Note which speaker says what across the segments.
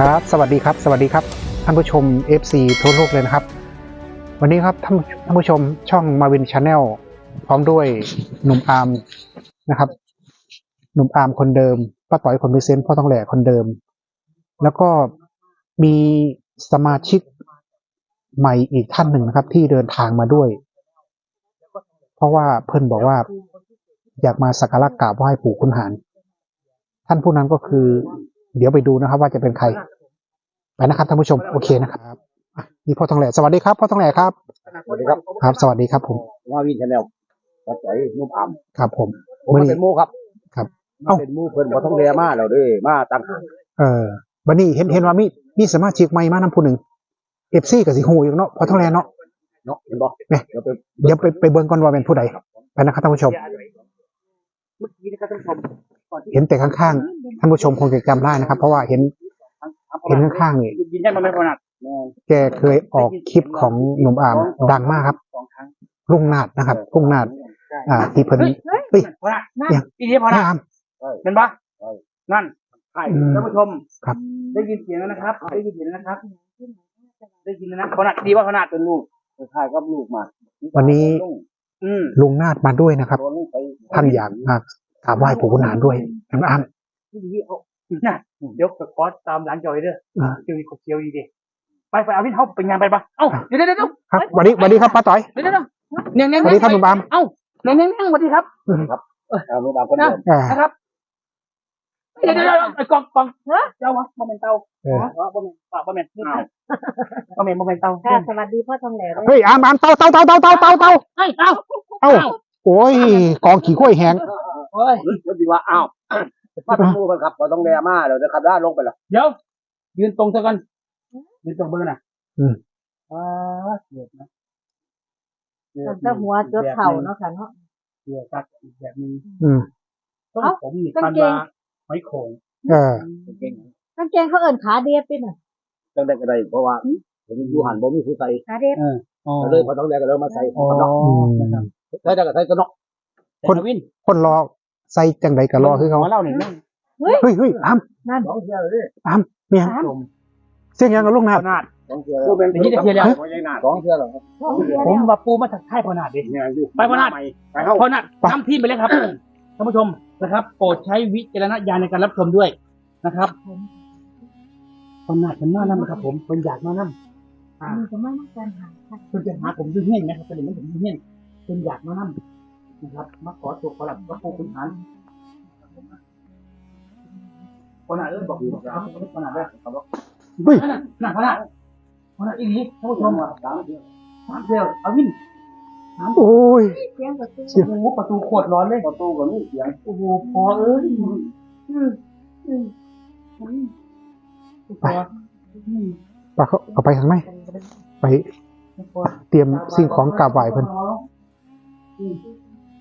Speaker 1: ครับ สวัสดีครับ สวัสดีครับ ท่านผู้ชม FC ทั่วโลกเลยนะครับ วันนี้ครับท่านท่านผู้ชมช่องมาวินชาแนลพร้อมด้วยหนุ่มอาร์มนะครับ หนุ่มอาร์มคนเดิมป้าต่อยคนพิเศษพ่อต้องแหล่คนเดิม แล้วก็มีสมาชิกใหม่อีกท่านหนึ่งนะครับ ที่เดินทางมาด้วย เพราะว่าเพิ่นบอกว่า อยากมาสักการะกราบไหว้ปู่คุณหาร ท่านผู้นั้นก็คือ เดี๋ยวไปดูนะครับ ว่าจะเป็นใครไปนะครับท่านผู้ชมโอเคนะครับอะนี่พ่อทองแหล่สวัสดีครับพ่อทองแหล่ครับ
Speaker 2: สวัสดีครับ
Speaker 1: ครับ สวัสดีครับผม
Speaker 2: ว่าวินชาแนลปัจจัยนุ่มอ่ำ
Speaker 1: ครับ ผม
Speaker 2: ผม
Speaker 1: วัน
Speaker 2: มา
Speaker 1: นี้
Speaker 2: เป็นหมู่ครับ
Speaker 1: ครับ
Speaker 2: มา
Speaker 1: เอ้า
Speaker 2: เป็นหมู่เพิ่นบ่ต้องเรียมาแล้วเด้มาตั้งหาก
Speaker 1: เออวันนี้เห็นเห็นว่ามีมีสมาชิกใหม่มานำผู้หนึ่งเอฟซีกับสิฮูอยู่เนาะพ่อทองแหล่เนาะ
Speaker 2: เนาะเห็นบ่
Speaker 1: เนี่ย
Speaker 2: เดี๋ยวไป
Speaker 1: เดี๋ยวไปไปเบิ่งก่อนว่าเป็นผู้ใดไปนะครับท่านผู้ชม
Speaker 2: เมื่อกี้นะครับท่านผู้ชมก่อนที่
Speaker 1: เห็นแต่ข้างๆท่านผู้ชมคงจะจำได้นะครับ เพราะว่าเห็นเห็นข้างๆนี่
Speaker 2: ยินยันมาไม่พอนัดแม่
Speaker 1: แกเคยออกคลิปของหนุ่มอาร์มดังมากครับ
Speaker 2: สองครั้ง
Speaker 1: รุ่งนาดนะครับรุ่งนาดอ่าที่เพิ่นเฮ้ย
Speaker 2: พอนัด
Speaker 1: ยัง
Speaker 2: อีนี้พอนั
Speaker 1: น้า
Speaker 2: ด
Speaker 1: อาร์ม
Speaker 2: เป็นปะนั่นใช่
Speaker 1: อืม
Speaker 2: ท่านผู้ชม
Speaker 1: ครับ
Speaker 2: ได้ยินเสียงแล้วนะครับ ได้ยินเสียงแล้วนะครับ ได้ยินแล้วนะพอนัดดีว่าพอนัดเป็นลูกใช่ครับลูกมา
Speaker 1: วันนี้
Speaker 2: อืม
Speaker 1: ลุงนาดมาด้วยนะครับ
Speaker 2: โดนลูกไป
Speaker 1: ท่านอยากมา กราบไหว้ปู่คุณหารด้วยน้องอาร์ม
Speaker 2: ที่ดีเอาน่ะเดี๋ยวขอตามหลังจอยเด้อ
Speaker 1: อ่า
Speaker 2: เจียวดีกว่าเจียวดีดิไปไปเอาพี่เขาเป็นงานไปปะเอ้าเดี๋ยวเดี๋ยวเดี๋ยว
Speaker 1: ครับสวัสดีสวัสดีครับป้าต่อย
Speaker 2: เดี๋ยวเดี๋ยวเนียงเนียง
Speaker 1: สวัสดีครับหนุ่มอาร์ม
Speaker 2: เอ้าเนียงเนียงเนียงสวัสดีครับ
Speaker 1: ครับ
Speaker 2: เอาหนุ่มอาร์มคนเดียว
Speaker 1: อ่า
Speaker 2: นะครับเดี๋ยวเดี๋ยวเดี๋ยวไอ้กล่องกล่องเฮ้ยเจ้าวะโมเมนเตา
Speaker 1: เออ
Speaker 2: อ๋อโมเมนต์โมเมนต์โมเมนต์โมเมนต์เตา
Speaker 3: ค่ะสวัสดีพ่อทองแหล่ด้วย
Speaker 1: เฮ้ยอาร์มอาร์มเตาเตาเตาเตาเตาเตาเตา
Speaker 2: เฮ้ยเอ้า
Speaker 1: เอ้าโอ้ยกองขี้ข้วยแหง
Speaker 2: เฮ้ยเดี๋ยวดีว่าอ้าวป้าเป็นมูกันครับเราต้องแรมาเดี๋ยวจะขับด้านลงไปละเดี๋ยว ยืนตรงซะกันยืนตรงเบอร์น่ะอ่าเกียดนะ
Speaker 3: ตั้งแต่หัวจดเข่าเนาะค่ะเนาะ
Speaker 2: เกียดจัดอีกแบบนึง
Speaker 1: อืม
Speaker 2: ต้อง
Speaker 3: เอ้า
Speaker 2: ผมนี่
Speaker 3: กาง
Speaker 2: พัน
Speaker 3: เกง
Speaker 2: มาไม้โขง
Speaker 1: เออ
Speaker 2: เก่ง
Speaker 3: กางเกงเขาเอิ่นขาเดฟเป็นอะ
Speaker 2: ตั้งแต่กระไดเพราะว่าผมอยู่หันบ่มีผู้ใส่
Speaker 3: ขาเดฟ
Speaker 2: เลยพอต้องแรกก็เลยมาใส่ของเขาเนาะ
Speaker 1: อืม
Speaker 2: ใส่ได้ก็ใส่ตัวเนาะ
Speaker 1: คน
Speaker 2: แต่วิน
Speaker 1: คนรอ ใส่จังใดก็รอคือเขา
Speaker 2: มาเล่าหนึ่งนั่ง
Speaker 3: เฮ้ย
Speaker 1: เฮ้ยเฮ้ยอาร์ม
Speaker 3: นั่น
Speaker 2: สองเที่ยวเลย
Speaker 1: เนี่ย
Speaker 3: สาม
Speaker 1: เสียงยังกับลุงนาด
Speaker 2: นาดสองเที่ยวเป็นที่เที่ยวแล้วสองเที่ยวแล้ว
Speaker 3: ท้องเสีย
Speaker 2: ผม
Speaker 3: แล้ว
Speaker 2: มาปูมาถักท้ายพอนาดดิ
Speaker 4: เนี่ยอยู่
Speaker 2: ไปพอนาด
Speaker 4: ไปเข้า
Speaker 2: พอนาดนำทีมไปเลยครับท่านผู้ชมนะครับ โปรดใช้วิจารณญาณในการรับชมด้วยนะครับพอนาดเป็นหน้านั่นะครับ ผมเป็นอยากมานั่
Speaker 3: มีจะไม่ต้องการหาค่ะ
Speaker 2: เป็นจะหาผมยุ่งเงี้ยนะครับเป็นเหมือนผมยุ่งเงี้ยเป็นอยากมานั่นะครับมาขอตัวขอหลับก็ปูคุณฐานพอนาดเออบอกอยู่บอกแล้วพอนาดได้ครับ
Speaker 1: เฮ้ย
Speaker 2: นั่นน่ะพอนาดพอนาดอีนี้ท่านผู้ชมสามเที่ยวสามเที่ยวเอาวิน
Speaker 1: โอ้ย
Speaker 3: เสียงประตู
Speaker 1: เสียง
Speaker 2: โอ้โหประตูโคตรร้อนเลย
Speaker 4: ประตูกับนี่เสียง
Speaker 2: โอ้โหพอเอ้ย
Speaker 1: ไปไปเขาเอาไปทางไหนไปเตรียมสิ่งของกราบไหว้เ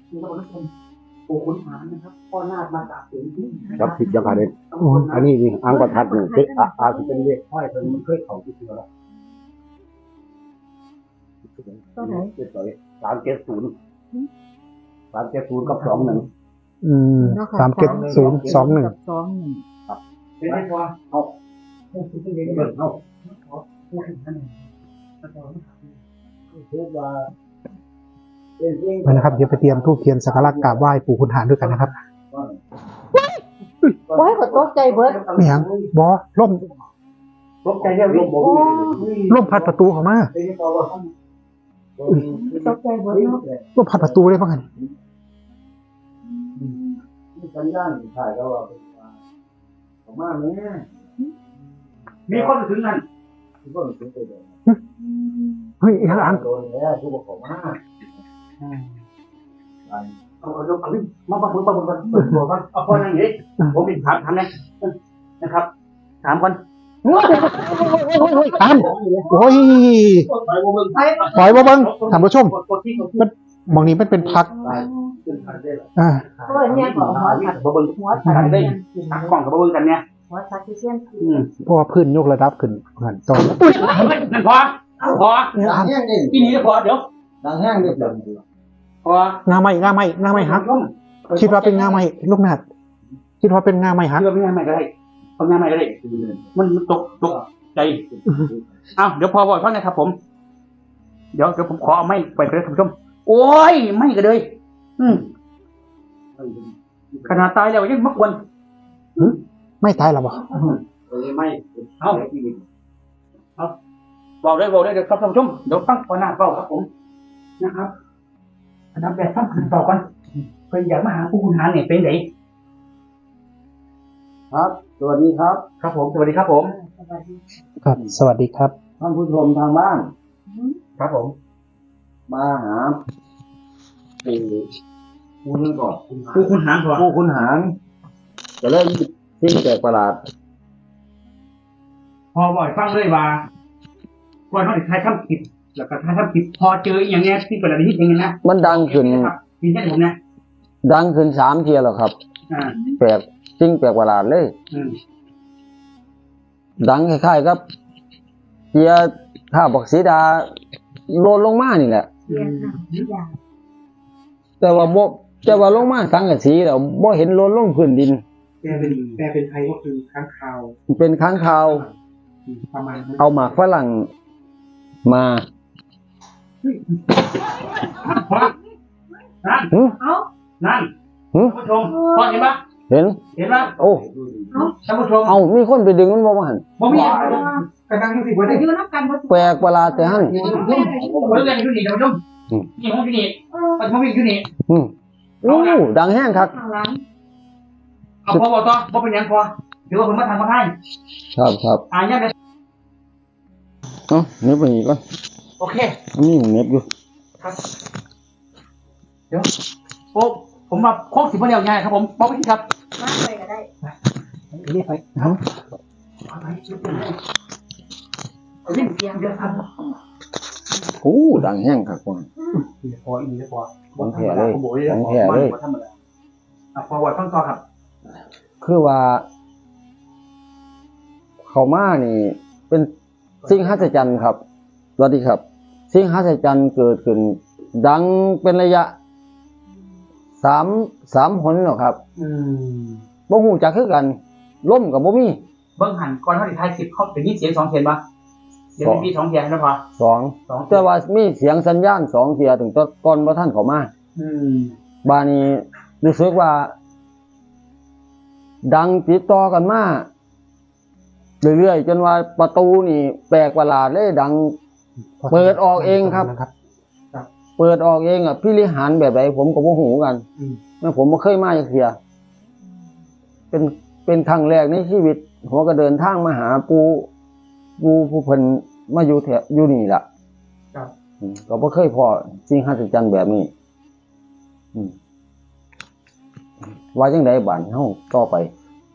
Speaker 1: พิ่น
Speaker 2: โอ้คุณหานนะครับพ่อนาดมาจากถึงที่
Speaker 4: ครับผิดยังไงเลย
Speaker 1: โอ้ย
Speaker 4: อันนี้นี่อังประทัดนี่เป็นอาอาสิเป็นเลขห้อยเป็นมันเคยเข้าที่เสือแล้ว
Speaker 3: ตัวไหน
Speaker 4: เจ็ดร้อยสามเจ็ดศูนย์สามเจ็ดศูนย์กับสองหนึ่ง
Speaker 1: อืมสามเจ็ดศูนย์สองหนึ่ง
Speaker 3: กับสองหนึ่ง
Speaker 2: เป็นไงพอ
Speaker 4: เอาเปิดเอา
Speaker 2: พูดถึงท่าน
Speaker 4: พูดว่าเป็นเรื่อง
Speaker 1: ไปนะครับ เดี๋ยวไปเตรียมทูบเทียนสักการะกราบไหว้ปู่คุณหารด้วยกันนะครับ
Speaker 3: โอ้ยก็ตกใจเบิด
Speaker 1: ไม่หยังบอล่ม
Speaker 2: ตกใจเรื่อง
Speaker 4: ล
Speaker 2: นี้
Speaker 4: มบอก
Speaker 1: ล่มพัดประตูเข้ามา
Speaker 3: ตกใจเบิดเนาะ
Speaker 1: ล่มพัดประตูเลยบ้างกัน
Speaker 4: สัญญาณถ่ายก็ว่าเป็นประมาณนี้
Speaker 2: มีคนถึงนั่น
Speaker 4: ที่ก็ถึงตัวเดียว
Speaker 1: เฮ้ยอีหลัง
Speaker 4: โดนแล้วผู้ปกครองมา
Speaker 2: เอาเอาเอามาประตูประตูประตูตัวกันเอาคนนั่งนี้ผมมีถามถามเลยนะครับ ถามคน
Speaker 1: โอ้ย
Speaker 2: ไปวงเมืองไทย
Speaker 1: ปล่อยบ่เบิ่งท่านผู้ชม
Speaker 2: กดที่กดที่
Speaker 1: หมองนี้มันเป็นพัก
Speaker 4: ขึ้นทางได้หรอ
Speaker 1: อ่า
Speaker 3: เนี่ยก็หัว
Speaker 2: บิ้ง
Speaker 3: หัวสัก
Speaker 2: ได้ตักกล่องกับเบิ่งกันเนี่ย
Speaker 3: หัวสักที่เสียง
Speaker 2: อืม
Speaker 1: เพราะว่าพื้นยกระดับขึ้นหันตอน
Speaker 2: นั่นพอพอ
Speaker 4: ดังแห้งดิ
Speaker 2: ปีนี้พอเดี๋ยว
Speaker 4: ดังแห้งเดี๋ยว
Speaker 2: พอ งา
Speaker 1: ไม้งาไม้งาไม้ฮักคิดว่าเป็นงาไม้ลูกนาดคิดว่าเป็นงาไม้ฮัก
Speaker 2: เชื่อไม่ได้ไม่ได้ทำงานใหม่ก็ได้มันมันตกตกใจอ้าวเดี๋ยวพอบอกฟังนะครับ ผม เดี๋ยวเดี๋ยวผมขอเอาไม้ไปเลยท่านผู้ชมโอ้ยไม่กันเลย อืมขนาดตายแล้วยังมากวน
Speaker 1: ไม่ตายหรอบ่
Speaker 4: เออไม่
Speaker 2: เอาบอกได้บอกได้เดี๋ยวครับท่านผู้ชมเดี๋ยวฟังก่อนหน้าเฝ้าครับผมนะครับ อันดับแรกฟังคืนเฝ้าก่อนเพิ่นอยากมาหาผู้คุณหาเนี่ยเป็นไง
Speaker 4: ครับ สวัสดีครับ
Speaker 2: ครับผม สวัสดีครับผม
Speaker 3: สวัสดี
Speaker 1: ครับ สวัสดีครับ
Speaker 4: ท่านผู้ชมทางบ้าน
Speaker 2: ครับผม
Speaker 4: มาหาปู่ผู้นึงก่อน
Speaker 2: ผู้คุณหาก่อน
Speaker 4: ผู้คุณหารจะเริ่มสิ่งแปลกประหลาด
Speaker 2: พอบ่อยฟังเลยว่าก่อนเขาจะทายทำผิด แล้วก็ทายทำผิดพอเจออย่างเงี้ยที่เป็นอะไรที่อย่างเงี้ยนะ
Speaker 4: มันดังขึ้น
Speaker 2: ครับมีแค่ผมนะ
Speaker 4: ดังขึ้นสามเทียแล้วครับ
Speaker 2: อ่า
Speaker 4: แปลกสิ่งแปลกประหลาดเลย
Speaker 2: อืม
Speaker 4: ดังคล้ายๆครับเทียข้าบอกสีดาโลนลงมานี่แหละ
Speaker 3: เรียนค่ะทุกอย่าง
Speaker 4: แต่ว่าบ่แต่ว่าลงมาสังกะสีแล้วบ่เห็นโลนลงพื้นดิน
Speaker 2: แปลเป็นแปลเป็นไทยก็คือค้างคาว
Speaker 4: เป็นค้างคาว
Speaker 2: ประมาณนั้น
Speaker 4: เอาหมากฝรั่งมา
Speaker 2: นั่น
Speaker 4: หึ
Speaker 3: เอ้า
Speaker 2: นั่น
Speaker 4: หึ
Speaker 2: ท่านผู้ชมพอเห็นปะ
Speaker 4: เห็น
Speaker 2: เห็นปะ
Speaker 4: โอ้
Speaker 2: ท่านผู้ชม
Speaker 4: เอามีคนไปดึงมันบ่มาหัน
Speaker 2: ผมมีกระดังที่สิบวัน
Speaker 3: ไป
Speaker 2: นี้
Speaker 3: อยู่น้ำกันบ่
Speaker 4: แปลกประหลาดแต่หัน
Speaker 2: ผมอยู่นี่ท่านผู้ชมนี่ผมอยู่นี่
Speaker 3: เออ
Speaker 2: ปัจจุบันอยู่นี่
Speaker 4: อืมโอ้ดังแห้งครับ
Speaker 2: เอาพอบอกต่อพอเป็นยังพอถือว่าผมมาทำมาให้
Speaker 4: ครับครับ
Speaker 2: อ่านี่ยเลย
Speaker 4: เอ้าเน็บไปอีกก่อน
Speaker 2: โอเค
Speaker 4: มันมีหมูเน็บอยู่
Speaker 2: ครับ เดี๋ยวโอ้ผมมาโค้งสิบวันเดียวง่ายครับผมบอกไปที่ครับ
Speaker 3: มาไปก็ได้
Speaker 1: เรียกไป
Speaker 2: เอาไปชุดเดียวเลยเอาวิ่งเสียงเดียวครับ
Speaker 4: โอ้ดังแห้งครับคน
Speaker 2: พออีกพอ
Speaker 4: ของแท้เลย
Speaker 2: ผมบอกเลย
Speaker 4: ของแท้เลย
Speaker 2: ธรรมดาอะพอวัดต้องต่อครับ
Speaker 4: คือว่า เขามานี่ เป็นสิ่งหัศจรรย์ครับสวัสดีครับ สิ่งหัศจรรย์เกิดขึ้น ดังเป็นระยะสามสามหนหรอกครับ
Speaker 2: อืม
Speaker 4: บ่ฮู้จักคือกันล่มกับบ่มี
Speaker 2: เบิ้งหันก่อนเขาติดท้ายสิบเขาเป็นยี่เสียงสองเสียงปะเสียงมีสองเสียงนะพอ
Speaker 4: สอง
Speaker 2: สองเสี
Speaker 4: แต่
Speaker 2: ยง
Speaker 4: ว่ามีเสียงสัญญาณสองเทียถึงตอนก่อนบ่ท่านเขามา
Speaker 2: อืม
Speaker 4: บานี้รู้สึกว่า ดังติดต่อกันมาเรื่อยๆจนว่าประตูนี่ แปลกประหลาดเลยดัง เปิดออกเองครับ
Speaker 1: นะครับ
Speaker 4: เปิดออกเองอะพี่ลิหารแบบไหนผมก็บ่ฮู้กัน
Speaker 2: อืม
Speaker 4: เมื่อผมบ่เคยมาจักเทีย เป็นเป็นครั้งแรกในชีวิตหัวก็เดินทางมาหาปูปูผู้เพิ่นมาอยู่แถวอยู่นี่ล่ะ
Speaker 2: ครับ
Speaker 4: อืมก็บ่เคยพอสิ่งหัศจรรย์แบบนี้อืมว่าจังไดบ้านเฮาต่อไป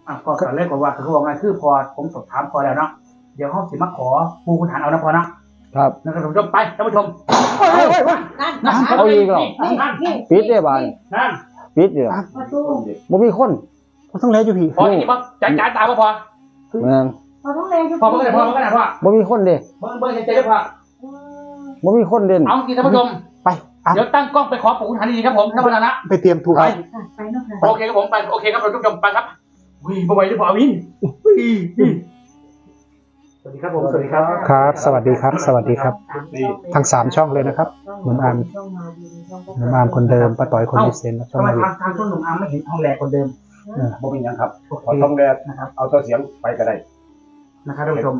Speaker 2: อะพอตอนแรกก็ว่าคือว่าไงคือพอผมสอบถามพอแล้วเนาะเดี๋ยวเขาสิมาขอปูคุณฐานเอานะพอนะ ครับนะครับท่านผู้ชมไปท่านผู้ชม
Speaker 3: นั่น
Speaker 2: นั่น
Speaker 4: เอาอีกเหรอ
Speaker 2: นั่น
Speaker 4: ปิดได้บ้าน
Speaker 2: นั่น
Speaker 4: ปิดเด้อ
Speaker 3: ประตู
Speaker 4: บ่มีคน
Speaker 1: เขาต้องเลี้ยวอยู่พี่
Speaker 2: พออีกปะจ่ายจ่ายตามมาพอ
Speaker 4: แม่น
Speaker 3: พอต้องแรงอยู่
Speaker 2: พอเมื่อไหร่พอเมื่อไหร่พอ
Speaker 4: บ่มีคนเด้
Speaker 2: เมื่อเมื่อไหร่ใจได้พอ
Speaker 3: อืม
Speaker 4: บ่มีคนเด่น
Speaker 2: เอาจริงท่านผู้ชม
Speaker 1: ไปอะ
Speaker 2: เดี๋ยวตั้งกล้องไปขอปู่คุณฐานดีๆครับผมท่านประธานนะ
Speaker 1: ไปเตรียมถูก
Speaker 2: ไป
Speaker 3: ค่ะไปเนาะค่ะ
Speaker 2: โอเคครับผมไปโอเคครับท่านผู้ชมไปครับวิ่งไปไหวหรือเปล่าวิ่ง สวัสดีครับผม สวัสดีครับ
Speaker 1: ครับ สวัสดีครับ สวัสดีครับ ทั้งสามช่องเลยนะครับหนุ่มอาร์ม
Speaker 3: ช่องมาดีช่อง
Speaker 1: หนุ่มอาร์มคนเดิมป้าต่อยคนพิเศษและช่อง
Speaker 2: ทำไม
Speaker 1: มาวิน
Speaker 2: ทางทางช่วงหนุ่มอาร์มไม่เห็นทองแหลกคนเดิม
Speaker 5: บ่เป็นหยังครับ
Speaker 2: โอ
Speaker 5: ขอ
Speaker 2: เค
Speaker 5: ต้องแรก
Speaker 2: นะครับ
Speaker 5: เอาตัวเสียงไปก็ได้
Speaker 2: นะครับท่านผู้ชม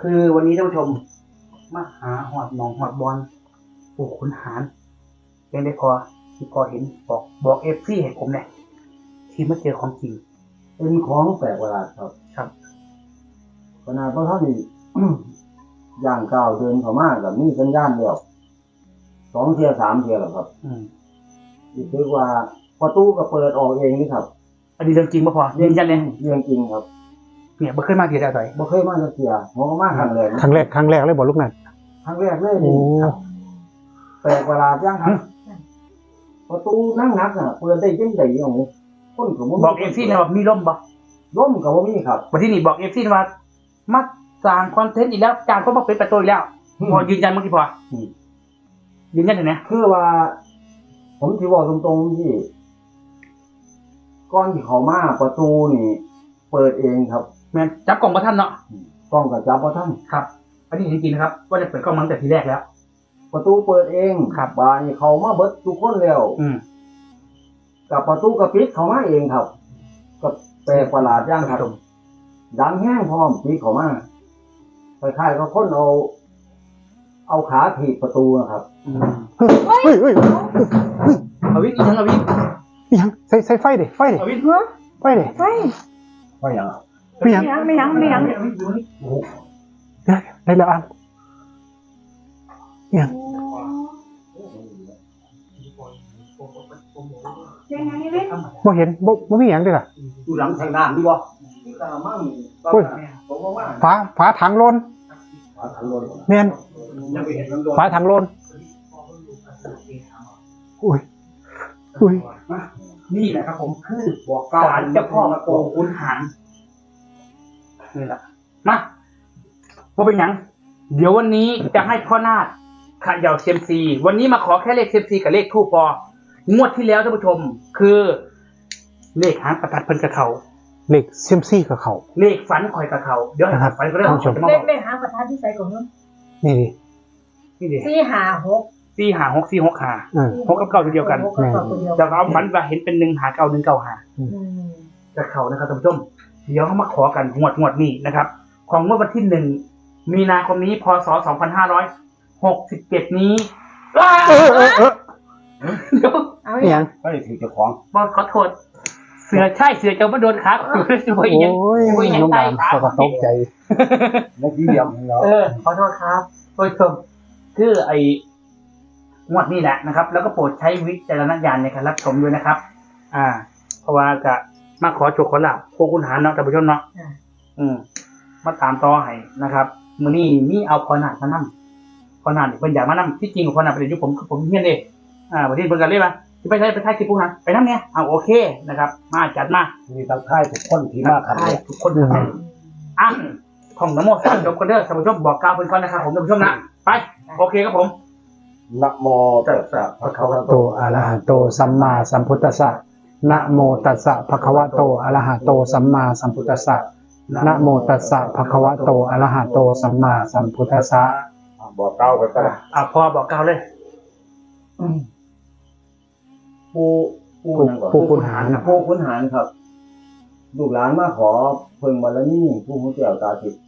Speaker 2: คือวันนี้ท่านผู้ชมมาหาหอดหนองหอดบอลปู่ขุนหารเป็นได้พอที่พอเห็นบอกบอกเอฟซีให้ผมเนี่ยที่มาเจอของจริง
Speaker 4: เป็นของแปลกประหลาดครับ
Speaker 2: ครับ
Speaker 4: ขนาดพระท่านนี่ย่างก้าวเดินเข้ามากับมีสัญญาณแล้วสองเทียสามเทียแล้วครับ
Speaker 2: อืม
Speaker 4: รู้สึกว่าประตูก็เปิดออกเองนี่ครับ
Speaker 2: อันนี้เรื่องจริงป่ะพอยืนยันเลย
Speaker 4: เรื่องจริงครับ
Speaker 2: เนี่ยไม่เคยมาเทียได้ใส่
Speaker 4: บ่เคยมาจักเทียหัวก็มาครั้งแรก
Speaker 1: ครั้งแรกครั้งแรกเลยบอกลูกนั่น
Speaker 4: ครั้งแรกเลย
Speaker 1: โอ้
Speaker 4: นี่ครับแปลกประหลาดจังครับประตูนั่งนักน่ะเปิดได้จังไดอย่างนี้คนก็บ่มี
Speaker 2: บอกเอฟซีนะว่ามีร่มบ่
Speaker 4: ล้มก็บ่มีครับ
Speaker 2: วันที่นี่บอกเอฟซีว่า มาสร้างคอนเทนต์อีกแล้วจางก็มาเป็นประตูอีกแล้วพอยืนยันเมื่อกี้พออ
Speaker 4: ม
Speaker 2: ยืนยันเห็นไหม
Speaker 4: คือว่า ผมสิบอกตรงๆที่ก่อนที่เขามาประตูนี่ เปิดเองครับ
Speaker 2: แม่นจับกล่องประทันเนาะ
Speaker 4: กล้องกับจับว่าท่าน
Speaker 2: ครับอันนี้จริงๆนะครับ ว่าจะเปิดกล้องมาตั้งแต่ทีแรกแล้ว
Speaker 4: ประตูเปิดเอง
Speaker 2: ครับ
Speaker 4: บานเขามาเบิดทุกคนแล้ว
Speaker 2: อืม
Speaker 4: กับประตูกระปิดเขามาเองครับก็แปลกประหลาดย่างครับ ดังแห้งพร้อมปิดเขามาคล้ายๆก็คนเอา เอาขาถีบประตูนะครับ
Speaker 2: อืม
Speaker 1: เฮ้ยเฮ้ย
Speaker 2: เอาวินอีกทั้งเอาวิน
Speaker 1: อิหยังใส่ใส่ไฟดิไฟดิ
Speaker 2: เอาวิน
Speaker 1: ไฟดิ
Speaker 3: เฮ้ย
Speaker 5: ว่าอย่าง
Speaker 1: ไม่หยัง
Speaker 3: ไม่ยังไม่ยังไม่ยัง
Speaker 2: เอาวินดูนี่
Speaker 1: เดี๋ยวได้แล้วอะอิหยัง
Speaker 3: ยังไงนี่เว้ย
Speaker 1: บ่เห็นบ่บ่มีหยังเด้อล่ะ
Speaker 5: ดูหลังทางน้ำดีบ่
Speaker 4: นี่กระมัง
Speaker 1: โอ้ย
Speaker 4: ผมว่าว่า
Speaker 1: ฝาฝาถังโลน
Speaker 5: ฝาถังลน
Speaker 1: แม่น
Speaker 5: ยังไปเห็นมันลน
Speaker 1: ฝาถังโลนอุ้ยอุ้ย
Speaker 2: นี่แหละครับผมคือ
Speaker 5: บอกเก้า
Speaker 2: ศาลเจ้าพ่อมาโกงคุณหารนี่แหละมาพอเป็นหยัง เดี๋ยววันนี้จะให้พ่อนาคเขย่าเซยมซี วันนี้มาขอแค่เลขเซยมซีกับเลขทูปพองวดที่แล้วท่านผู้ชม คือ เลขหางประทัดเพิ่นกับเขา
Speaker 1: เหล็กเซียมซี่กับเขา
Speaker 2: เลขฝันคอยกับเขาเดี๋ยวให้
Speaker 1: ครับ
Speaker 2: ฝันก็เรื่อง
Speaker 1: ท่านผู้ชม
Speaker 2: จะมา
Speaker 3: เล
Speaker 2: บ
Speaker 3: ข
Speaker 2: อก
Speaker 3: เลขหางประทัดที่ใส่ของนู้น
Speaker 1: นี่ดิ
Speaker 2: นี่ดิ
Speaker 3: สี่หาหก
Speaker 2: สี่หาหกสี่หกหา
Speaker 1: อ่า
Speaker 2: หกกับเก้าตัวเดียวกัน
Speaker 3: หกับเก้าตัวเดียว
Speaker 2: แต่เอาฝันว่าเห็นเป็นหนึ่งหาเก้าหนึ่งเก้าหา
Speaker 3: อืม
Speaker 2: จากเขานะครับท่านผู้ชมเดี๋ยวเขามาขอกันงวดงวดนี้นะครับ ของเมื่อวันที่หนึ่งมีนาคมนี้พศสองพันห้าร้อยหกสิบเจ็ดนี้ว้า
Speaker 1: เออเออเออ
Speaker 2: เดี๋ยว
Speaker 3: เอา
Speaker 1: อิห
Speaker 3: อ
Speaker 1: ยั
Speaker 3: ย่างง
Speaker 5: ก็เลยถือเจ้าของ
Speaker 2: บอสขอโทษเสือใช่เสือจะมาโดนขาช่วย
Speaker 1: โอ้
Speaker 2: ยัง
Speaker 1: ย
Speaker 2: ช่วยยัง
Speaker 1: น้อง
Speaker 2: ไง
Speaker 1: อามก็ตกใจ
Speaker 5: แล้วที่เดียวเรา
Speaker 2: เออขอโทษครับท่านผู้ชมคือไอ้งวดนี้แหละนะครับ แล้วก็โปรดใช้วิจารณญาณในการรับชมด้วยนะครับ อ่า เพราะว่าจะมาขอโชคขอลาบพวกคุณหาเนาะท่านผู้ชมเนาะ
Speaker 3: อ่า
Speaker 2: อืม มาตามต่อให้นะครับมื้อนี้มีเอาพอนาดมานํพอนาดเพิ่นอยากมานํที่จริงพอนาดเป็นอยู่ผมผมเฮียนเด้อ่าวันนี้เพิ่นก็เลยว่าสิ ไปใช้ไปถ่ายคลิปพวกนั้นไปนํเนี่ยเอาโอเคนะครับ มาจัดมา
Speaker 5: มีทั้งค่ายทุกคนที่มาครับ
Speaker 2: ถ่ายทุกคนนะครับอะของนโมสามจบกันเด้อท่านผู้ชมบอกกล่าวเพิ่นก่อนนะครับผมท่านผู้ชมนะไปโอเคครับผม
Speaker 5: นะโมตัสสะภะคะวะ
Speaker 1: โตอะระหะโตสัมมาสัมพุทธัสสะนะโมตัสสะภะคะวะโตอะระหะโตสัมมาสัมพุทธัสสะนะโมตัสสะภะคะวะโตอะระหะโตสัมมาสัมพุทธัสสะ
Speaker 5: บอกเก้าไปก็ได้
Speaker 2: อะพอบอกกล่าวเลย
Speaker 4: ผู้ ผู้
Speaker 1: ผู้
Speaker 4: นั่นก่อน
Speaker 1: ผู้คุณหารน่ะ
Speaker 4: ผู้คุณหารครับ ลูกหลานมาขอเพิ่งบารมีผู้หูแก้วตาทิพย์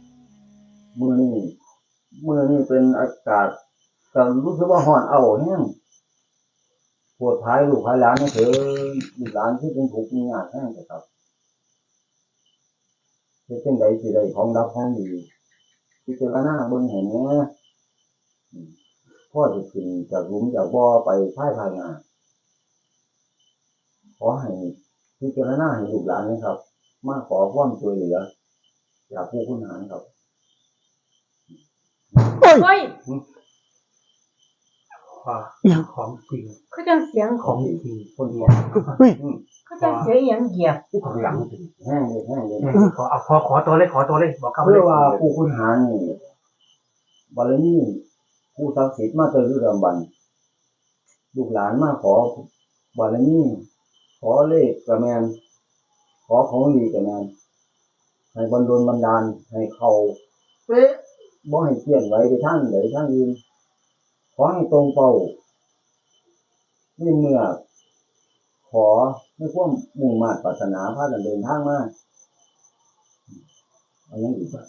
Speaker 4: มือนี่มือนี่เป็นอากาศก็รู้สึกว่าห่อนเอาแห้งปวดท้ายลูกท้ายหลานนี่เถอะลูกหลานที่เป็นถูกข์มีงานแห้งเลยครับเฮ็ดจังใดสิได้ของรับของดีพิจารณาเบิ่งเห็นแหน่อืมพ่อจะขึ้นจากหลุมจากบ่อไปท้ายภายงานข อให้พิจารณาให้ลูกหลานนะครับ มาขอความช่วยเหลือจากผู้คุณหารครับ
Speaker 3: เฮ้ย
Speaker 2: ว่าของจริง
Speaker 3: เขาจะเสียง
Speaker 2: ของจริง
Speaker 4: คนเดีย
Speaker 1: เฮ้ย
Speaker 3: เขาจะเสียงอย่างเหยียบ
Speaker 5: ที่ข้างหลังถึง
Speaker 4: แห้งเลยแห้งเลย
Speaker 2: เนี่ยขอเอาพอขอตัวเลยขอตัวเลยบอกกล่าวเล
Speaker 4: เพื่
Speaker 2: ย
Speaker 4: อว่าผู้คุณหารนี่บารมีผู้ศักดิ์สิทธิ์มาเจอฤดูบันลูกหลานมาขอบารมีข อเลขกระแมนขอของดีกระแมนให้บรรดลบันดาลให้เขาเป๊ะบ่ให้เปลี่ยนไว้ไปทางใดทางอื่นขอให้ตรงเป้าในเมื่อ ขอให้ความมุ่งมาตรปรารถนาพากันเดินทางมาเอาอย่างอีกบ้าง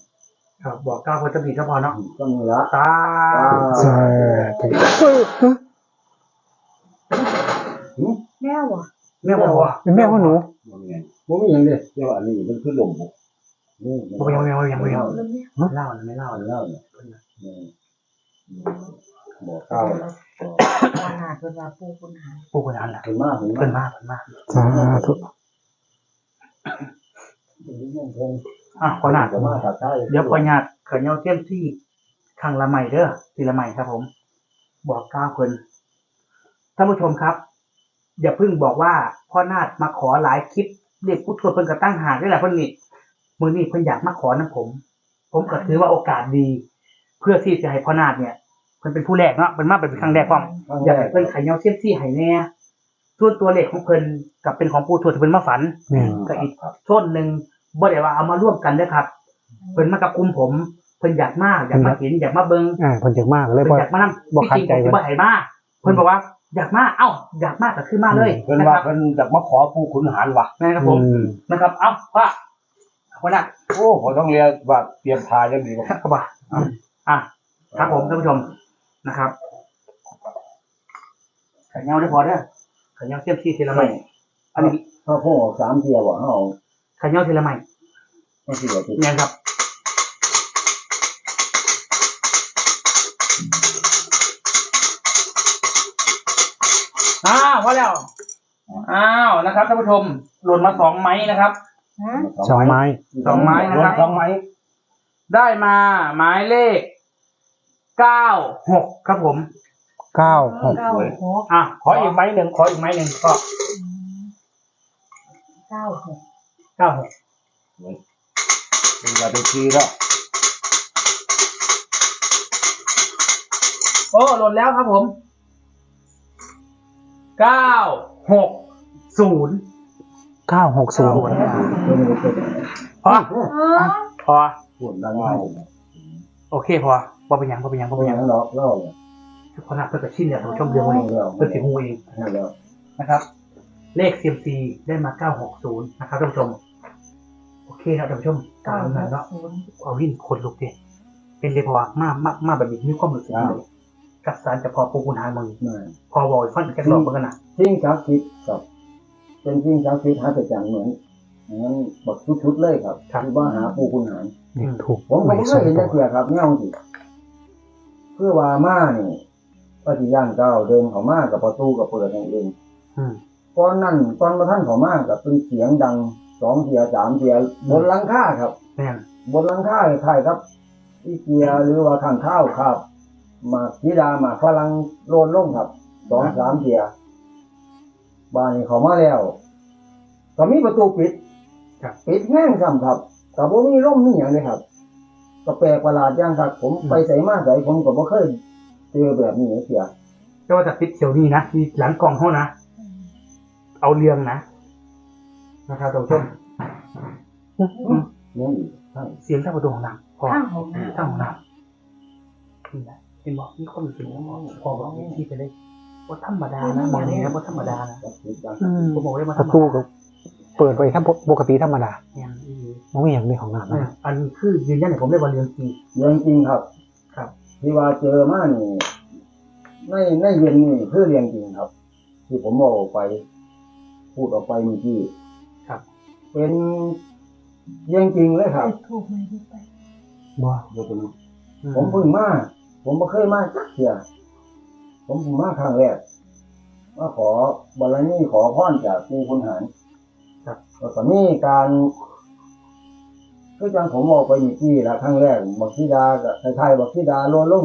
Speaker 2: ครับบอกกล่าวเพิ่นจะมีเฉพาะเนาะ
Speaker 4: ก็มีละ
Speaker 2: ตา
Speaker 1: ใช่เฮ้ยเฮ้ย
Speaker 3: แม่วะ
Speaker 2: แม่บอกว่า
Speaker 1: เป็นแม่ของหนู
Speaker 5: มันไง
Speaker 4: บ่มีหยังเด้
Speaker 5: เรียกว่าอันนี้มันคือลมบ่
Speaker 4: นี่
Speaker 2: บ่ยังบ่ยังบ่ยังบ่ยัง
Speaker 3: เรื่องนี้
Speaker 2: ไม่เล่านะไม่เล่า
Speaker 4: เอา
Speaker 2: นะ
Speaker 4: แล้วเนี่ยนี่บอกเก้าแล้ว
Speaker 3: ขนาดเป็นว่าปูคุณหาร
Speaker 2: ผู้คนนั้นแหละ
Speaker 4: ถึงมากถึง
Speaker 2: เพิ่น
Speaker 4: มาก
Speaker 2: มากเพิ่นมาก
Speaker 1: สาธุ
Speaker 2: อะขอหนา
Speaker 4: จะมาตัดใต้
Speaker 2: เดี๋ยวขอหนาเขินเยาเทียมที่ข้างละใหม่เด้อทีละใหม่ครับผม บอกกล่าวเพิ่นท่านผู้ชมครับ อย่าเพิ่งบอกว่าพ่อนาดมาขอหลายคลิปเรียกผู้ทวดเพิ่นก็ตั้งหากนี่แหละเพิ่นนี่มือนี้เพิ่นอยากมาขอนะผม ผมก็ถือว่าโอกาสดี เพื่อที่จะให้พ่อนาดเนี่ยเพิ่นเป็นผู้แรกเนาะเป็นมาเป็นครั้งแรกพร้อมอยากให้เพิ่นไขเงาเทียมที่ให้แน่ส่วนตัวเลขของเพิ่นกับเป็นของปู่ทวดที่เพิ่นมาฝัน
Speaker 1: แม่น
Speaker 2: ก็อีกต้นหนึ่งบ่ได้ว่าเอามาร่วมกันเด้อครับเพิ่นมากับกลุ่มผมเพิ่นอยากมาอยากมาเห็นอยากมาเบิ่ง
Speaker 1: อ่าผลจากมากเลย
Speaker 2: เพิ่น
Speaker 1: บ่
Speaker 2: อยากมานำ
Speaker 1: บ่
Speaker 2: จ
Speaker 1: ขัด
Speaker 2: ริงๆ
Speaker 1: ใจ
Speaker 2: ผม
Speaker 1: เพิ่น
Speaker 2: บ่ให้มาเพิ่นบอกว่า อยากมาเอ้าอยากมาก็คือมาเลย
Speaker 5: เพิ่น
Speaker 2: นะค
Speaker 5: ว่า
Speaker 2: รับ
Speaker 5: เพิ่นอยากมาขอผู้ขุนหารว่ะ
Speaker 2: แม่ครับผม
Speaker 1: อืม
Speaker 2: นะครับ เอ้าว่าคนน่ะ
Speaker 5: โอ้ผมต้องเรียนว่าเตรียมทายังดีกว่า
Speaker 2: ครับว่าอะครับผมท่านผู้ชมนะครับขันเงาได้พอเด้อขันเงาเสียมซีเทละไมอันนี้
Speaker 4: ถ้าพ่อออกสามเทียบ่เฮา
Speaker 2: ขันเงาเทละไม
Speaker 4: ไม่เสียติด
Speaker 2: เนี่ยครับ อ้าวพอแล้ว อ้าวนะครับท่านผู้ชมหล่นมาสองไม้นะครับ
Speaker 3: ฮะ
Speaker 1: สองไม้
Speaker 2: สองไม้นะครับ
Speaker 5: สองไม้
Speaker 2: ได้มาหมายเลขเก้าหกครับผม
Speaker 1: เก้าหก
Speaker 3: เก้าหก
Speaker 2: อะขออีกไม้หนึ่งขออีกไม้หนึ่งก็
Speaker 3: เก้าหก
Speaker 2: เก้าหก
Speaker 5: เป็นว่าเป็นทีแล้ว
Speaker 2: โอ้หล่นแล้วครับผม เก้าหกศูนย์
Speaker 1: เก้าหกศูนย์
Speaker 4: ตัวนี้เป็น
Speaker 2: พอ
Speaker 3: อ๋อ
Speaker 2: พอ
Speaker 4: ปวดดังมาก
Speaker 2: โอเคพอพอเป็นหยังพอเป็นหยังพอ
Speaker 4: เพราะ
Speaker 2: เป็นห
Speaker 4: อ
Speaker 2: ยั
Speaker 4: ย่างงนั้นเราเล่าเนี่ย
Speaker 2: พอนับเพื่อกระชิ้นเนี่ยผมชมเรียงวันนี้เพื่อถึงงูเอง
Speaker 4: ให้แล้ว
Speaker 2: นะครับ เลข CMC ได้มา960นะครับท่านผู้ชม โอเคครับท่านผู้ชมตา
Speaker 3: เก้ามห
Speaker 2: นั้น
Speaker 3: ก
Speaker 2: เนาะ
Speaker 3: ศูนย์
Speaker 2: เอาวิ่งคนลุกดิเป็นเลยเพราะว่ามากมากมากแบบนี้มีความรู้สึกเลย กับสารจะพอปูคุณหามึง
Speaker 4: นั่น
Speaker 2: พอบอกฟันแค่หลอกเหมือนกันนะ
Speaker 4: ทิ้งชักคิดกับเป็นทิ้งชักคิดหาแต่จังเหมือนงั้นบักชุดๆเลยครับที่ว่าหาปูคุณหาร
Speaker 1: เด็กถูก
Speaker 4: ผมก็
Speaker 1: ไม่
Speaker 4: ไม่เค
Speaker 1: สอยง
Speaker 4: เห็น
Speaker 1: ตั
Speaker 4: จะ
Speaker 1: ว
Speaker 4: เสียครับเงาสิเพื่อว่ามานี่ปฏิย่างก้าวเดินเขามากับประตูกับเปิดเองเอง
Speaker 2: อืม
Speaker 4: ตอนนั้นตอนมาท่านเขามากับเป็นเสียงดังสองเทียสามเทียบนหลังคาครับ
Speaker 2: แม่น
Speaker 4: บนหลังคาใครครับอีเกียหรือว่าข้างข้าวครับ หมากธิดาหมากฝรั่งโลนลงครับสองสามเทียบ้านนี้เขามาแล้วก็มีประตูปิด
Speaker 2: ครับ
Speaker 4: ปิดแห้งซ้ำครับแต่บ่มีร่มมีอย่างเลยครับก็แปลกประหลาดอย่างครับ ผมไปใส่มาใส่ผมก็บ่เคยเจอแบบนี้เสีย
Speaker 2: ก็ว่าจะปิดเขียวนี่นะที่หลังกล่องเขานะเอาเรียงนะนะครับท่านผู้ชมอืม
Speaker 4: เนี่ยอีกใช่
Speaker 2: เสียงท่าประตูของน้ำพอ
Speaker 3: เก้าหก
Speaker 2: ท่าของน้ำนี่นะ เห็นบอกมีคนเสียงบอกพอบอกที่ไปเลยว่าธรรมดานะมองนี้นะว่าธรรมดานะ
Speaker 4: ครับปิดดัง
Speaker 1: อืม
Speaker 2: ผมบอกเลยว่า
Speaker 1: ป
Speaker 2: ธร
Speaker 1: ระ
Speaker 2: รม
Speaker 1: ตู
Speaker 2: ดา
Speaker 1: ก็เปิดไว้ถ้าปกติธรรมดา
Speaker 2: เนี่ยอืม
Speaker 1: มันไม่อย่างในของน้ำ
Speaker 2: อะ
Speaker 1: นะ
Speaker 2: อันนี้คือยืนยันให้ผมได้วันเรียนจริง
Speaker 4: เรื่องจริงครับ
Speaker 2: ครับ
Speaker 4: ที่ว่าเจอมานี่ในในเย็นนี่คือเรียงจริงครับ ที่ผมบอกออกไป พูดออกไปเมื่อกี้
Speaker 2: ครับ
Speaker 4: เป็นเรื่องจริงเลยครับ
Speaker 3: ถูกไหมถูกไป
Speaker 1: บ่
Speaker 5: เดี๋ยวเป็น
Speaker 4: ผมเพิ่งมา ผมไม่เคยมาจักเทียผมเพิ่งมาครั้งแรกมาขอบารมีขอพรจากครูคุณหาร
Speaker 2: ครับ
Speaker 4: แล้วก็มีการคือจังผมบอกไปเมื่อกี้ละครั้งแรกบักทิดากับไทยๆบักทิดาโลนลง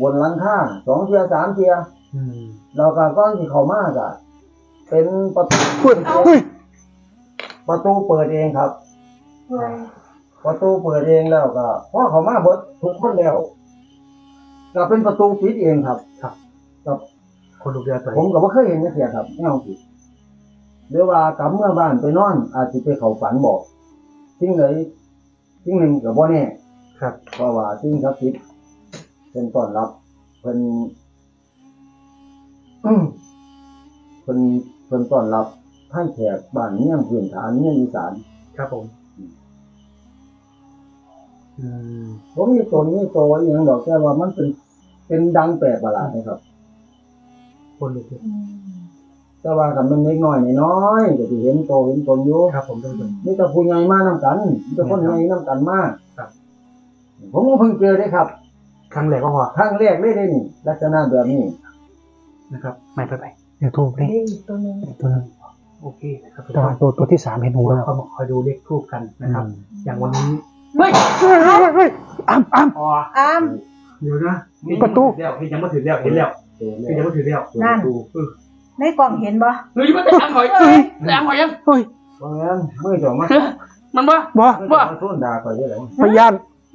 Speaker 4: บนหลังคาสองเทียสามเทีย
Speaker 2: อืม
Speaker 4: เราก็ก้อนที่เขามากอะเป็นประตู
Speaker 1: เฮ้ยเฮ้ย
Speaker 4: ประตูเปิดเองครับ
Speaker 3: เพื่อ
Speaker 4: ประตูเปิดเองแล้วก็พอเขามาเบิดทุกคนแล้ว ก็เป็นประตูปิดเองครับ
Speaker 2: คนลูกเรือตัว
Speaker 4: ผม
Speaker 2: นี้
Speaker 4: ก็บ่เคยเห็นจักเสียครับแนวสิหรือว่ากลับเมื่อบ้านไปนอน อาจจะไปเขาฝันบอกสิ่งใดสิ่งหนึ่งก็บ่แน่
Speaker 2: ครับ
Speaker 4: เพราะว่าสิ่งศักดิ์สิทธิ์เพิ่นต้อนรับเพิ่นอื้อเพิ่นเพิ่นต้อนรับให้แขกบ้านเมืองพื้นฐานเมืองอีสาน
Speaker 2: ครับผมอืม
Speaker 4: ผมมีตนมีโตอหย่างดอกแต่ว่ามันเป็นเป็นดังแปลกประหลาดนะครับ
Speaker 2: คนลูกเรือ
Speaker 3: อืม
Speaker 4: แต่ว่ากันมันเล็กน้อยน้อยๆก็สิเห็นโตเห็นตนอยู่
Speaker 2: ครับ ผมท่านผู้ชม
Speaker 4: มีแต่ผู้ใหญ่มานํกันมีแต่คนใหญ่นํกันมา
Speaker 2: ครับ
Speaker 4: ผมก็เพิ่งเจอได้ครับ
Speaker 2: ครั้งแรกก็พอ
Speaker 4: ครั้งแรกเลยได้นี่ลักษณะแบบนี้
Speaker 2: นะครับไม่ไปไป
Speaker 1: เดี๋ยวทูบ
Speaker 3: ได้
Speaker 1: นี่
Speaker 3: อีกตัวหนึง
Speaker 1: ตัวนึง
Speaker 2: โอเคนะครับ
Speaker 1: แต่ว่าตัวตัวที่สามเห็นหูแล้ว
Speaker 2: เขามาคอยดูเลขทูบกันนะครับ
Speaker 1: อืม
Speaker 2: อย่างวันนี้ เฮ้ย
Speaker 1: เฮ้ยเฮ้ยเฮ้ยอ้ำอ้ำ
Speaker 2: อ๋อ
Speaker 3: อ้าม
Speaker 2: เดี๋ยวนะ
Speaker 1: ประตู
Speaker 2: เห็นยังไม่ถึงแล้วเห็นแล้วเห็นยังไม่ถึงแล้ว
Speaker 3: นั่นในกล่องเห็นบ่
Speaker 2: เฮ้ยมันจะอ่างหอยจะอ่างหอยยัง
Speaker 1: เฮ้ย
Speaker 4: เพราะงั้นเมื่อจะมา
Speaker 2: มันบ่
Speaker 1: บ่
Speaker 4: เมื่อจะมาส้นด่าไปได้แล้ว
Speaker 1: พยาน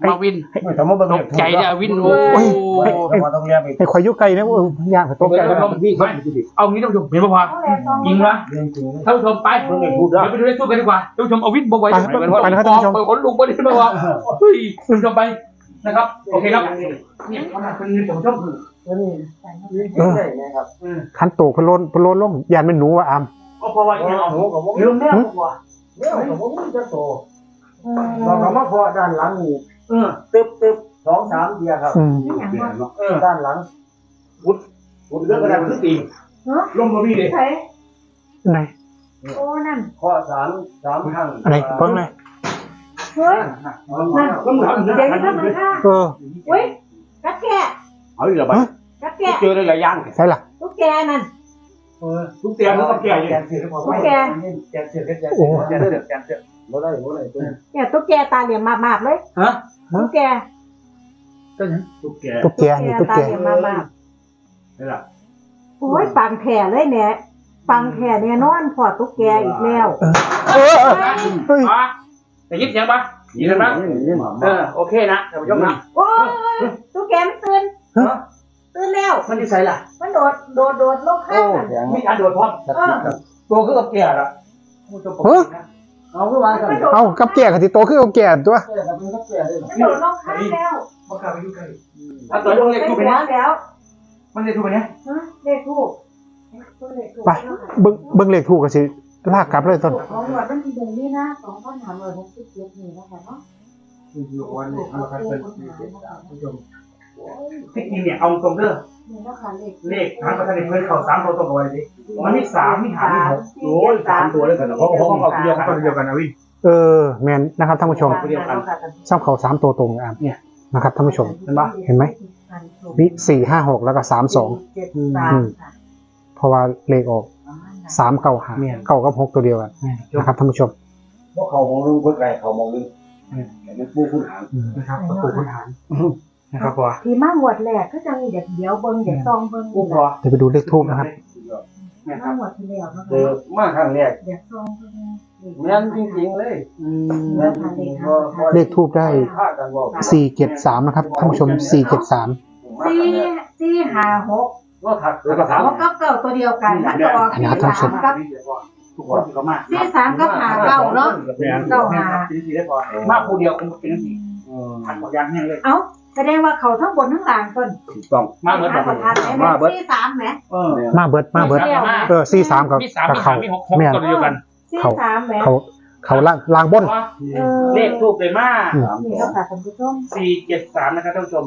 Speaker 2: มาวิน
Speaker 5: ไม่ต้องมาเบิ่ง
Speaker 2: ต
Speaker 5: เล
Speaker 2: ก
Speaker 5: ข
Speaker 2: ใจเลยอะวินโอ้
Speaker 1: โอ้ย
Speaker 2: ย
Speaker 5: แต่ว่าต้องเรียกไป
Speaker 1: ให้ข่อยอยุไกลนะโอ้ยย่างไปตกใจแล้ว
Speaker 5: วิ่งเข้าไปดิ
Speaker 2: เอางี้ท่านผู้ชมเห็นป่ะพอยิงวะ
Speaker 5: เรื่องจริงเลย
Speaker 2: ท่านผู้ชมไป
Speaker 5: เพิ่งเห็นพูด
Speaker 2: เดี๋
Speaker 5: ได้
Speaker 2: ยวไปดูเลขทูบกันดีกว่าท่านผู้ชมเอาวินบอกไว้
Speaker 1: ไปไปนะครับท่านผู้ชม
Speaker 2: ไปขนลุกไปดิมาว่าเฮ้ยท่านผู้ชมไปนะครับโอเคครับเนี่ยขนาดเป็นท่านผู้ชม
Speaker 1: เออคันโตพะโลนพะโลนลงยานเป็นหนูอะอาม
Speaker 2: ก็เพราะว่าอย่างเอา
Speaker 5: หนูกับผม
Speaker 2: ลืมแน่กว่า
Speaker 5: เนี่ยกับผมจะโตเราก็มาพอด้านหลังนี่
Speaker 2: เออ
Speaker 5: ตึ๊บตึ๊บสองสามเดียครับ
Speaker 1: อืม
Speaker 3: นี่หยังวะ
Speaker 2: เออ
Speaker 5: ด้านหลัง
Speaker 2: วุ้เรื่องกระดาษคือตี
Speaker 3: เนาะ
Speaker 2: ลมมาพี่เลย
Speaker 3: ใช่
Speaker 1: ไหน
Speaker 3: โอ้นั่น
Speaker 5: ข้อสามสามครั้ง
Speaker 1: อะไรเพิ่งเลย
Speaker 3: เฮ้ย
Speaker 2: ลมถาม
Speaker 3: เดี๋ยวนี้ทำมันค่ะ
Speaker 1: เออ
Speaker 3: เฮ้ยกัดแกะ
Speaker 5: เอาอีกแล้วไป
Speaker 3: กัดแกะ
Speaker 2: เจอได้หลายอย่าง
Speaker 1: ใช่ล่ะ
Speaker 3: ตุ๊กแกนั่น
Speaker 2: ทุกเตียงทุกกับแก่อยู่
Speaker 5: แกนเสีย
Speaker 3: ตุ๊กแก
Speaker 5: แกนเสียแกนเสีย
Speaker 1: โอ้
Speaker 5: แกนเสียแกนเสีย บ่ได้บ่ได้ตัว
Speaker 3: เนี่ยตุ๊กแกตาเหลี่ยมมากๆเลย
Speaker 2: ฮะ
Speaker 3: ตุ๊กแก
Speaker 2: ทุกแก่
Speaker 1: ตุ๊กแกนี่ตุ๊ก
Speaker 3: ตา
Speaker 1: แก
Speaker 3: เหลี่ยมมาก
Speaker 2: นี่แหละ
Speaker 3: ๆโอ้ยฟังแผ่เลยเนี่ยฟังแผ่เนี่ยนอนพอตุ๊กแกอีกแล้ว
Speaker 1: เออเฮ้ย
Speaker 2: อะแต่ยินเสียงปะยินปะเออโอเคนะท่านผู้ชมนะ
Speaker 3: โอ้ยตุ๊กแกมันตื่นตื่นแล้ว
Speaker 2: มันจะใส่ล่ะ
Speaker 3: มันโดดโดดโดดลงข้างนั่น
Speaker 2: มีการโดดพร้อม
Speaker 3: เออ
Speaker 2: ตัวคือกับแก่ละผู้ชมปกตินะ
Speaker 5: เอาคือว่ากัน
Speaker 3: มันโดด
Speaker 1: เอากับแก่กับที่โตขึ้นกับแก่ตัว
Speaker 5: แก่กับเป็นกับแก่เลย
Speaker 3: มันโดดลงข้างแล้ว
Speaker 2: มากล้าไปยุ่งใกล้ถ้าตัวลงเล็ก
Speaker 3: ไป
Speaker 2: ทูบไป
Speaker 3: หัว
Speaker 2: เนี่ย
Speaker 3: แล้ว
Speaker 2: มันเล็กทูบไปเนี่ย
Speaker 3: ฮะเลขทูบเลขทูบ
Speaker 1: ไปเบิ้งเบิ้งเลขถูกกันสิลากกลับเลยต้น
Speaker 3: ของหวดมันเดือนนี้นะสองพันห้าร้อยหกสิบเจ็ดนี่นะคะเนาะ
Speaker 2: วันนี้เราคัดเป็นผู้ชม ที่จริงเนี่ยเอาตรงเด้อ
Speaker 3: นี่นะคะเลข
Speaker 2: เลขทางประธานเคยเข้าสามตัวตรงกันไว้ดิมันมีสามมีหามีหกโอ้ยสามตัวเลยกันนะเพราะเขาเอาเดียวกันเดียวกันนะวิ
Speaker 1: เออแมนนะครับท่านผู้ชม
Speaker 2: เดียวกัน
Speaker 1: ซ้ำเขาสามตัวตรงเลยอาม
Speaker 2: เนี่ย
Speaker 1: นะครับท่านผู้ชม
Speaker 2: เห็นปะ
Speaker 1: เห็นไหมมีสี่ห้าหกแล้วก็สามสอง
Speaker 3: เจ็ดสามค่ะ
Speaker 1: เพราะว่าเลขออกสามเก้าหาเก้ากับหกตัวเดียวกันนะครับท่านผู้ชม
Speaker 5: พวกเขามองลุงเพิ่นไก่เขามองลุงแต่มันปูคุณหาง
Speaker 1: อืม
Speaker 2: นะครับประตูคุณฐาน นะครับพอ
Speaker 3: ที่มาหวดแรกก็จะมีเด็กเดียวเบิ้งเด็กซองเบิ้ง
Speaker 2: กูพอ
Speaker 1: เดี๋ยวไปดูเลขทูบนะครับ
Speaker 2: นะค
Speaker 3: มา
Speaker 2: รับ
Speaker 3: หวดที่แล้วนะ
Speaker 5: เจอ
Speaker 3: คะ
Speaker 5: มาครั้งแรก
Speaker 3: เด็กซองเบิ้ง
Speaker 5: แม่นจริงๆเลย
Speaker 2: อืม
Speaker 5: แม่นจริงๆบ่บ่
Speaker 1: เลขทูบได้
Speaker 5: พากันบอก
Speaker 1: สี่เจ็ดสามนะครับท่านผู้ชมสี่เจ็ดสาม
Speaker 3: สี่สี่ห้าหก
Speaker 5: ว่าถักแล้วก็ถาม
Speaker 3: หกกับเก้าตัวเดียวกันมันจะออกสี่สามกับ
Speaker 2: ทุกคนที่เขามา
Speaker 3: สี่สามกับห้าเก้าเนาะ เก้าหา
Speaker 2: สี่สี่ได้พอมาผู้เดียวคงเป็นสี่ทันหมดยางแห้งเลย
Speaker 3: เอ้า แสดงว่าเขาทั้งบนทั้งล่างต้น
Speaker 5: ถูกต้อง
Speaker 2: มาเหมือน
Speaker 3: หา
Speaker 2: แบบ
Speaker 3: ประธานไหมสี่สามไหม
Speaker 2: เออ
Speaker 1: มาเบิดมาเบิด เออสี่สามกับ
Speaker 2: มีสาม
Speaker 1: กับ
Speaker 2: มี
Speaker 1: เขา
Speaker 2: สามมีหกหก
Speaker 1: แม่น
Speaker 2: ตัวเดียวกัน
Speaker 3: สี่สามไหม
Speaker 1: เขา เขาล่างล่างบน
Speaker 3: เออ
Speaker 2: เลขทูบเลยมา
Speaker 5: สาม
Speaker 3: นี่
Speaker 5: สอ
Speaker 3: ก็
Speaker 5: ง
Speaker 3: ค่ะท่านผู้ชม
Speaker 2: สี่เจ็ดสามนะครับท่านผู้ชม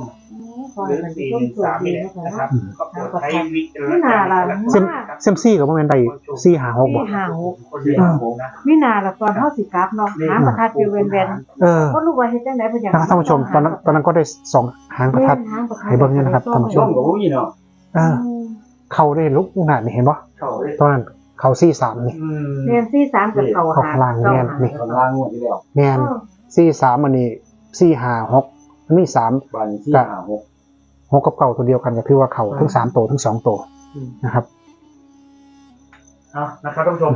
Speaker 3: ขอ
Speaker 2: หรื
Speaker 3: ให้
Speaker 2: อ
Speaker 3: ท่านผู้
Speaker 2: สี่
Speaker 3: ช
Speaker 2: ห
Speaker 3: ม
Speaker 2: นึ่ง
Speaker 3: สว
Speaker 2: สาม
Speaker 3: ดี
Speaker 2: นี่แหละ
Speaker 3: นะคะ
Speaker 2: นะครับก็โปรดใช้วิจารณ
Speaker 3: นี่นา
Speaker 2: ญา
Speaker 3: ล่ะ
Speaker 2: ณ
Speaker 1: เซมเซมซี่กับว่าเป็นใดสี่หาหกบ่
Speaker 3: สี่ห้าหก
Speaker 2: คนเดียวนะ
Speaker 3: นี่นาละตอนเฮาสิกลับเนาะหางประทัดอยู่เวน
Speaker 1: เออ
Speaker 3: ๆก็รู้ว่าเฮ็ดจังได๋บ่อยาก
Speaker 1: นะครับท่านผู้ชมตอนนั้นตอนนั้นก็ได้สองหางประทัด
Speaker 3: หางประทัด
Speaker 1: ให้เบิ่งเนี่ยนะครับท่านผู้ช
Speaker 5: ช่ว
Speaker 1: ม
Speaker 5: งกับผู้หญิงเนาะ
Speaker 1: เออ เขาได้ลุกหนาดนี่เห็นปะ
Speaker 2: เข้าเลย
Speaker 1: ตอนนั้น เขาสี่สามนี่
Speaker 2: อืม
Speaker 3: เรียนสี่สามกับเขา
Speaker 1: เขา
Speaker 3: หา
Speaker 1: พลังแน่นนี่
Speaker 5: กำลังงวดที่แล้ว
Speaker 1: แมนสี่สามอันนี้สี่หาหกมันมีสาม
Speaker 5: บันที่ห้าหก
Speaker 1: หกกับเก่าตัวเดียวกันก็คือว่าเขาทั้งสามตัวทั้งสองตัวนะครับ
Speaker 2: เอานะครับท่านผู้ชม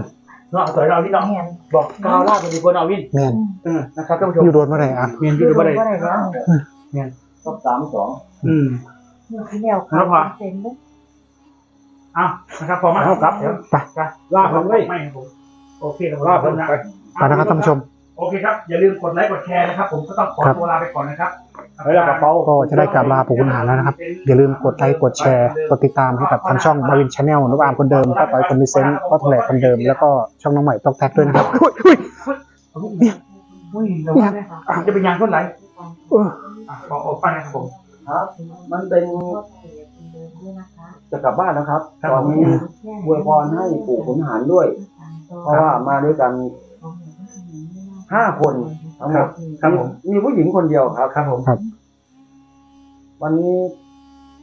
Speaker 2: เนาะสวยเราพี่น้อง
Speaker 3: แม่น
Speaker 2: บอกกาวลากไปดีกว่าเอาวิน
Speaker 1: แมน
Speaker 2: เออนะครับท่านผู้ชม
Speaker 1: อยู่โดนเมื่อไหร่อะ
Speaker 2: เมียนอยู่บ่ได้
Speaker 3: บ่ได้แล้ว
Speaker 5: ก็สามสอง
Speaker 2: อืม
Speaker 3: นี่คือแนวเขาเซ็นเด้อ
Speaker 2: เอานะครับพอมาเท่ากับเดี๋ยว
Speaker 1: ไป
Speaker 2: ลาผมไม่ครับผมโอเคครับผม
Speaker 5: ลาผมไป
Speaker 1: ไปนะครับท่านผู้ชม
Speaker 2: โอเคครับ อย่าลืมกดไลค์กดแชร์นะครับ ผมก็ต้องขอตัวลาไปก่อนนะครับ
Speaker 5: เฮ้ยแล้วกระเป๋า
Speaker 1: ก็จะได้กลับลาปู่คุณหารแล้วนะครับ อย่าลืมกดไลค์กดแชร์กดติดตามให้กับทางช่องมาวินชาแนลนุบามคนเดิมป้าต่อยคนมีเซนต์ป้าแถลคนเดิมแล้วก็ช่องน้องใหม่ตอกแท็กด้วยนะครับอุ้ยอุ้ย
Speaker 2: อุ้ยเราอะจะเป็นยางต้นไหล
Speaker 1: เออ
Speaker 2: อะขอโอป้านะครับผม
Speaker 5: ครับ มันเป็น จะกลับบ้านนะครับ ตอนนี้อวยพรให้ปู่ขุนหารด้วย เพราะว่ามาด้วยกันห้าคนทั้งหมด
Speaker 2: ครับผม
Speaker 5: มีผู้หญิงคนเดียวครับ
Speaker 2: ครับผม
Speaker 5: วันนี้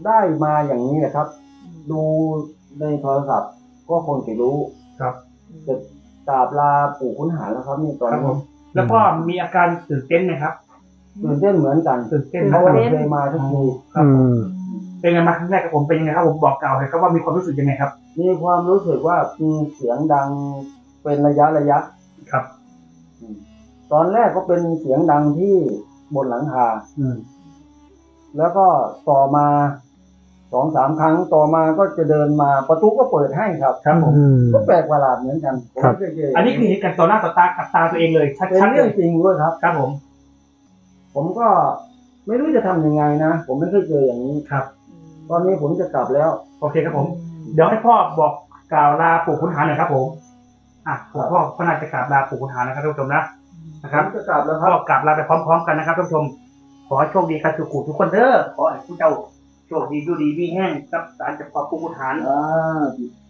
Speaker 5: ได้มาอย่างนี้นะครับ ดูในโทรศัพท์ก็คงจะรู้
Speaker 2: ครับ
Speaker 5: จะกราบลาปู่ขุนหารแล้วครับนี่ตอน
Speaker 2: ครับผ
Speaker 5: นี้
Speaker 2: ม แล้วก็มีอาการตื่นเต้นไหมครับ
Speaker 5: ตื่นเต้นเหมือนกัน
Speaker 2: ตื่นเต้น
Speaker 5: เพ
Speaker 2: นะ
Speaker 5: ราะ
Speaker 2: ครั
Speaker 5: ว่า
Speaker 2: บ
Speaker 5: ไม่เคยมาทุกที
Speaker 1: อืม
Speaker 2: เป็นไงมาครั้งแรกกับผมเป็นยังไงครับผมบอกกล่าวเลยครับว่ามีความรู้สึกยังไงครับ
Speaker 5: มีความรู้สึกว่ามีเสียงดังเป็นระยะระยะ
Speaker 2: ครับ
Speaker 5: ตอนแรกก็เป็นเสียงดังที่
Speaker 4: บนหลังคา
Speaker 2: อืม
Speaker 4: แล้วก็ต่อมาสองสามครั้งต่อมาก็จะเดินมาประตูก็เปิดให้ครับ
Speaker 2: ครับผม
Speaker 1: อืม
Speaker 4: ก็แปลกประหลาดเหมือนกันผม
Speaker 1: ครับ
Speaker 4: ไม่เคยเจอ
Speaker 2: อั
Speaker 4: อั
Speaker 2: นนี้คือเห็นกันต่อหน้าต่อตากับตาตัวเองเลยชั
Speaker 4: เป็น
Speaker 2: ดๆเล
Speaker 4: เรื่อง
Speaker 2: ย
Speaker 4: จริงด้วยครับ
Speaker 2: ครับผม
Speaker 4: ผมก็ ไม่รู้จะทำยังไงนะ ผมไม่เคยเจออย่างนี้
Speaker 2: ครับ
Speaker 4: ตอนนี้ผมจะกลับแล้ว
Speaker 2: โอเคครับผม เดี๋ยวให้พ่อบอกกล่าวลาปู่ขุนหารหน่อยครับผมอะผมพ่อพ่อน่าจะกล่าวลาปู่ขุนหารนะครับท่านผู้ชมนะนะค
Speaker 4: ผ
Speaker 2: รับ
Speaker 4: มจะกลับแล้วค
Speaker 2: พ่
Speaker 4: รั
Speaker 2: อบกลับลาไปพร้อม ๆ กันนะครับท่านผู้ชม ขอให้โชคดีกันทุกคู่ทุกคนเด้อขอให้ผู้เจ้าโชคดีดูดีมีแห้งกับสารจากพ่อปู่ขุนหาร
Speaker 4: อ่า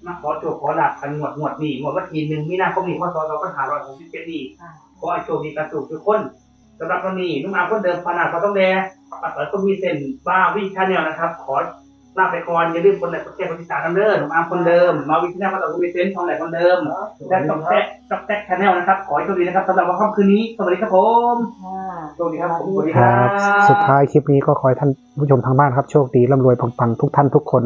Speaker 2: มาขอโชคขอลาบกันงวดงวดนี้งวดวันที่หนึ่งมีนาคมนี้พศสองพันห้าร้อยหกสิบเจ็ดนี้ขอให้โชคดีกันทุกทุกคน สำหรับวันนี้นุ่มอาคนเดิมพนาเขาต้องแดปัดปัดก็มีเส้นบ้าวิชาแนลนะครับ ขอลาไปก่อนอย่าลืมคนไหนคนแก่คนที่สามกันเด้อนุ่มอาคนเดิม มาวิชาแนลมาต่อคุณมีเซนทองไหนคนเดิมและจอกแจ๊กจอกแจ๊กชาแนลนะครับ ขอให้โชคดีนะครับสำหรับวันค่ำคืนนี้สวัสดีครับผม
Speaker 3: ค่ะ
Speaker 2: โชคดีครับผมสวัสดี
Speaker 1: ค
Speaker 2: ค
Speaker 1: รั
Speaker 2: รับ บ
Speaker 1: สุดท้ายคลิปนี้ก็ขอให้ท่านผู้ชมทางบ้านครับโชคดีร่ำรวยปังๆทุกท่านทุกคน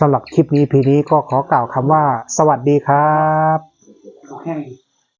Speaker 1: สำหรับคลิปนี้พีนี้ก็ขอกล่าวคำว่า สวัสดีครับ
Speaker 2: แห้ง